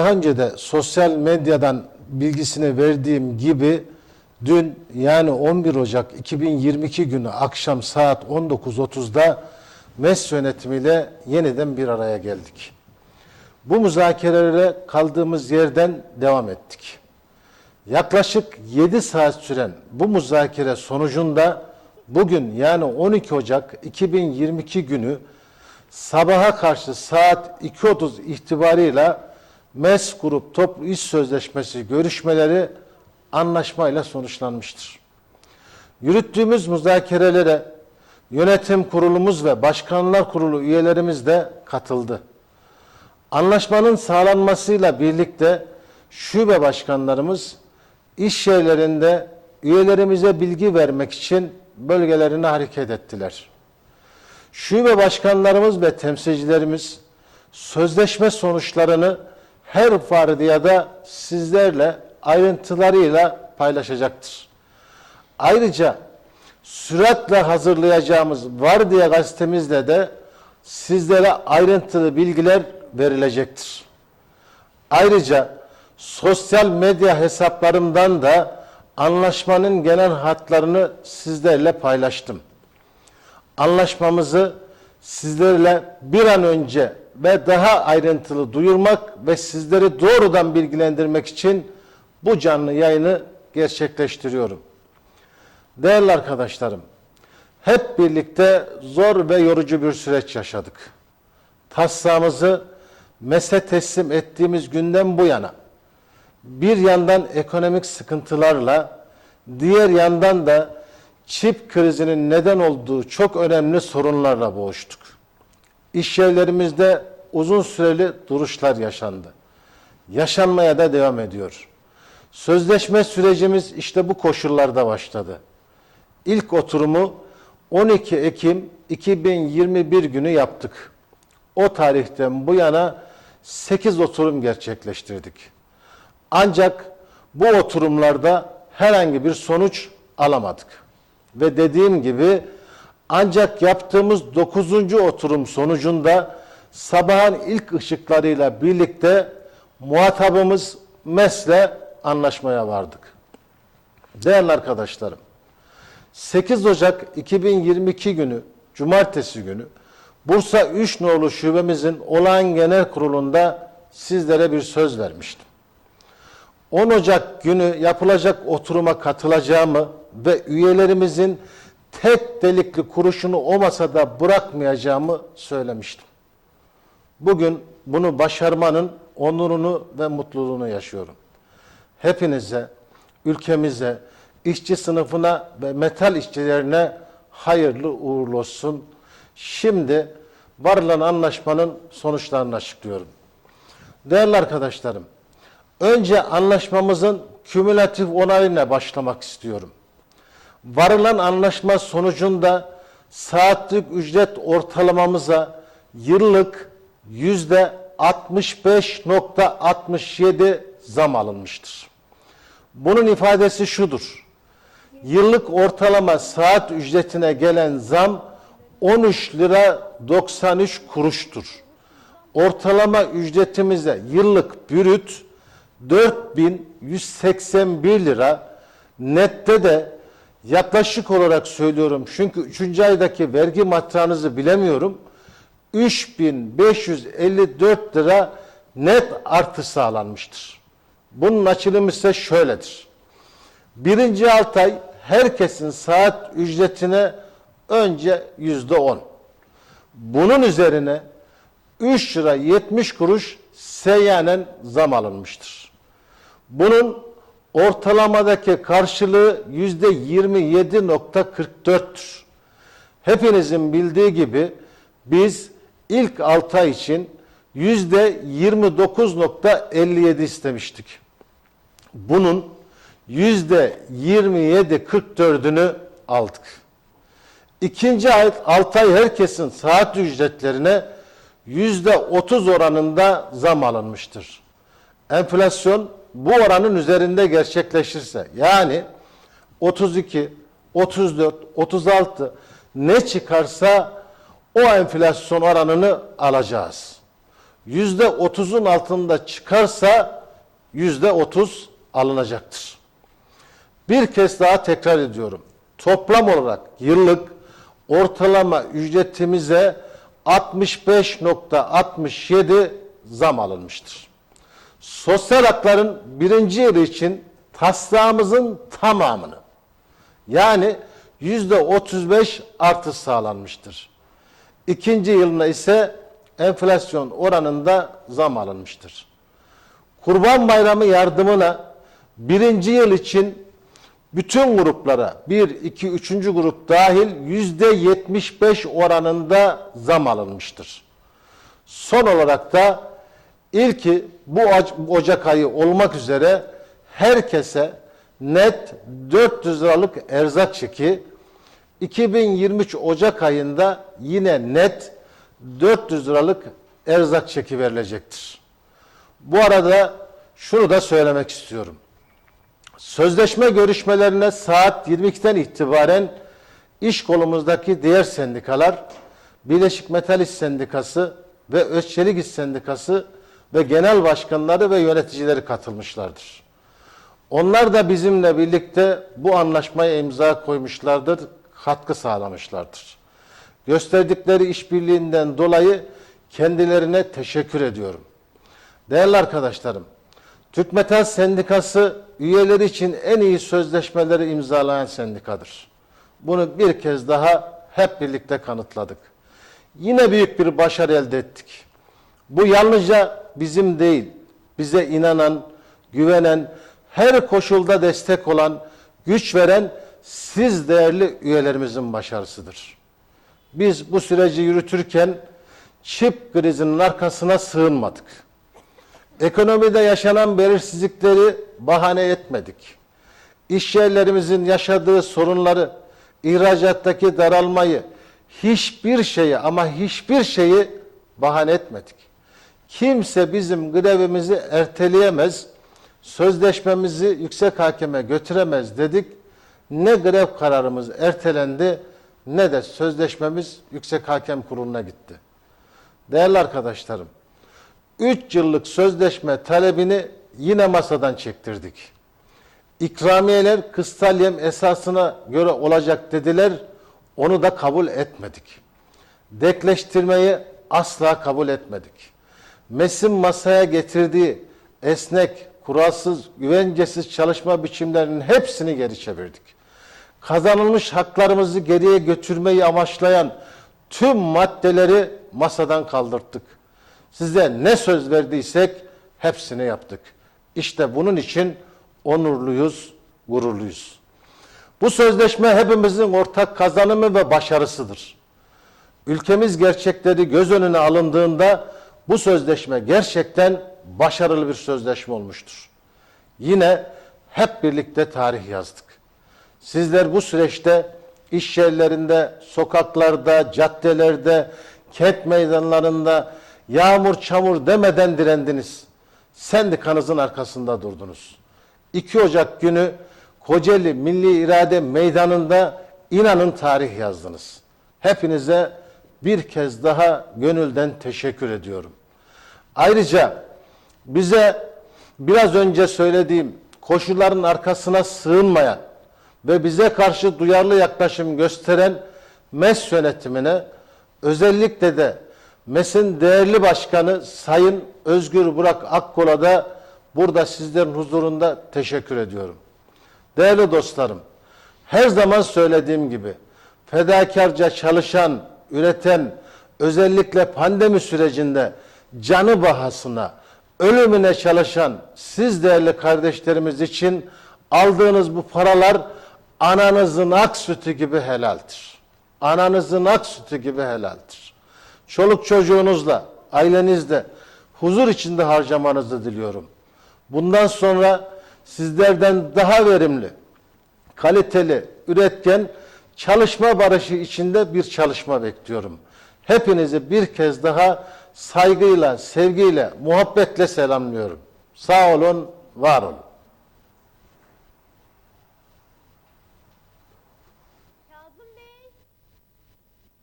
Daha önce de sosyal medyadan bilgisini verdiğim gibi dün yani 11 Ocak 2022 günü akşam saat 19.30'da MES yönetimiyle yeniden bir araya geldik. Bu müzakerelere kaldığımız yerden devam ettik. Yaklaşık 7 saat süren bu müzakere sonucunda bugün yani 12 Ocak 2022 günü sabaha karşı saat 2.30 itibarıyla MES Grup Toplu İş Sözleşmesi görüşmeleri anlaşmayla sonuçlanmıştır. Yürüttüğümüz müzakerelere yönetim kurulumuz ve başkanlar kurulu üyelerimiz de katıldı. Anlaşmanın sağlanmasıyla birlikte şube başkanlarımız iş yerlerinde üyelerimize bilgi vermek için bölgelerine hareket ettiler. Şube başkanlarımız ve temsilcilerimiz sözleşme sonuçlarını her vardiyada sizlerle ayrıntılarıyla paylaşacaktır. Ayrıca süratle hazırlayacağımız Vardiya gazetemizde de sizlere ayrıntılı bilgiler verilecektir. Ayrıca sosyal medya hesaplarımdan da anlaşmanın genel hatlarını sizlerle paylaştım. Anlaşmamızı sizlerle bir an önce ve daha ayrıntılı duyurmak ve sizleri doğrudan bilgilendirmek için bu canlı yayını gerçekleştiriyorum. Değerli arkadaşlarım, hep birlikte zor ve yorucu bir süreç yaşadık. Taslağımızı MES'e teslim ettiğimiz günden bu yana bir yandan ekonomik sıkıntılarla, diğer yandan da çip krizinin neden olduğu çok önemli sorunlarla boğuştuk. İş yerlerimizde uzun süreli duruşlar yaşandı. Yaşanmaya da devam ediyor. Sözleşme sürecimiz işte bu koşullarda başladı. İlk oturumu 12 Ekim 2021 günü yaptık. O tarihten bu yana 8 oturum gerçekleştirdik. Ancak bu oturumlarda herhangi bir sonuç alamadık. Ve dediğim gibi ancak yaptığımız 9. oturum sonucunda sabahın ilk ışıklarıyla birlikte muhatabımız MES'le anlaşmaya vardık. Değerli arkadaşlarım, 8 Ocak 2022 günü, Cumartesi günü Bursa 3 nolu şubemizin olağan genel kurulunda sizlere bir söz vermiştim. 10 Ocak günü yapılacak oturuma katılacağımı ve üyelerimizin tek delikli kuruşunu o masada bırakmayacağımı söylemiştim. Bugün bunu başarmanın onurunu ve mutluluğunu yaşıyorum. Hepinize, ülkemize, işçi sınıfına ve metal işçilerine hayırlı uğurlu olsun. Şimdi varılan anlaşmanın sonuçlarını açıklıyorum. Değerli arkadaşlarım, önce anlaşmamızın kümülatif onayına başlamak istiyorum. Varılan anlaşma sonucunda saatlik ücret ortalamamıza yıllık yüzde 65.67 zam alınmıştır. Bunun ifadesi şudur. Yıllık ortalama saat ücretine gelen zam 13 lira 93 kuruştur. Ortalama ücretimize yıllık bürüt 4181 lira. Nette de yaklaşık olarak söylüyorum çünkü 3. aydaki vergi matranızı bilemiyorum. 3554 lira net artı sağlanmıştır. Bunun açılımı ise şöyledir. Birinci altı ay herkesin saat ücretine önce yüzde on. Bunun üzerine 3 lira 70 kuruş seyyanen zam alınmıştır. Bunun ortalamadaki karşılığı yüzde 27.44'tür. Hepinizin bildiği gibi biz ilk 6 ay için yüzde 29.57 istemiştik. Bunun yüzde 27.44'ünü aldık. İkinci ay 6 ay herkesin saat ücretlerine yüzde 30 oranında zam alınmıştır. Enflasyon bu oranın üzerinde gerçekleşirse yani 32, 34, 36 ne çıkarsa o enflasyon oranını alacağız. yüzde otuzun altında çıkarsa yüzde otuz alınacaktır. Bir kez daha tekrar ediyorum. Toplam olarak yıllık ortalama ücretimize 65.67 zam alınmıştır. Sosyal hakların birinci yılı için taslağımızın tamamını yani yüzde 35 artış sağlanmıştır. İkinci yılına ise enflasyon oranında zam alınmıştır. Kurban Bayramı yardımına birinci yıl için bütün gruplara 1, 2, 3. grup dahil yüzde 75 oranında zam alınmıştır. Son olarak da ilki bu Oc- Ocak ayı olmak üzere herkese net 400 liralık erzak çeki 2023 Ocak ayında yine net 400 liralık erzak çeki verilecektir. Bu arada şunu da söylemek istiyorum. Sözleşme görüşmelerine saat 22'den itibaren iş kolumuzdaki diğer sendikalar Birleşik Metal İş Sendikası ve Özçelik İş Sendikası ve genel başkanları ve yöneticileri katılmışlardır. Onlar da bizimle birlikte bu anlaşmaya imza koymuşlardır, katkı sağlamışlardır. Gösterdikleri işbirliğinden dolayı kendilerine teşekkür ediyorum. Değerli arkadaşlarım, Türk Metal Sendikası üyeleri için en iyi sözleşmeleri imzalayan sendikadır. Bunu bir kez daha hep birlikte kanıtladık. Yine büyük bir başarı elde ettik. Bu yalnızca bizim değil, bize inanan, güvenen, her koşulda destek olan, güç veren siz değerli üyelerimizin başarısıdır. Biz bu süreci yürütürken çip krizinin arkasına sığınmadık. Ekonomide yaşanan belirsizlikleri bahane etmedik. İş yerlerimizin yaşadığı sorunları, ihracattaki daralmayı, hiçbir şeyi ama hiçbir şeyi bahane etmedik. Kimse bizim grevimizi erteleyemez, sözleşmemizi yüksek hakeme götüremez dedik. Ne grev kararımız ertelendi ne de sözleşmemiz yüksek hakem kuruluna gitti. Değerli arkadaşlarım, 3 yıllık sözleşme talebini yine masadan çektirdik. İkramiyeler kıstalyem esasına göre olacak dediler. Onu da kabul etmedik. Dekleştirmeyi asla kabul etmedik. MES'in masaya getirdiği esnek, kuralsız, güvencesiz çalışma biçimlerinin hepsini geri çevirdik. Kazanılmış haklarımızı geriye götürmeyi amaçlayan tüm maddeleri masadan kaldırttık. Size ne söz verdiysek hepsini yaptık. İşte bunun için onurluyuz, gururluyuz. Bu sözleşme hepimizin ortak kazanımı ve başarısıdır. Ülkemiz gerçekleri göz önüne alındığında bu sözleşme gerçekten başarılı bir sözleşme olmuştur. Yine hep birlikte tarih yazdık. Sizler bu süreçte iş yerlerinde, sokaklarda, caddelerde, kent meydanlarında yağmur çamur demeden direndiniz. Sendikanızın arkasında durdunuz. 2 Ocak günü Kocaeli Milli İrade Meydanı'nda inanın tarih yazdınız. Hepinize bir kez daha gönülden teşekkür ediyorum. Ayrıca bize biraz önce söylediğim koşulların arkasına sığınmayan ve bize karşı duyarlı yaklaşım gösteren MES yönetimine özellikle de MES'in değerli başkanı Sayın Özgür Burak Akkol'a da burada sizlerin huzurunda teşekkür ediyorum. Değerli dostlarım, her zaman söylediğim gibi fedakarca çalışan, üreten, özellikle pandemi sürecinde canı bahasına, ölümüne çalışan siz değerli kardeşlerimiz için aldığınız bu paralar ananızın ak sütü gibi helaldir. Ananızın ak sütü gibi helaldir. Çoluk çocuğunuzla, ailenizle huzur içinde harcamanızı diliyorum. Bundan sonra sizlerden daha verimli, kaliteli, üretken, çalışma barışı içinde bir çalışma bekliyorum. Hepinizi bir kez daha saygıyla, sevgiyle, muhabbetle selamlıyorum. Sağ olun, var olun.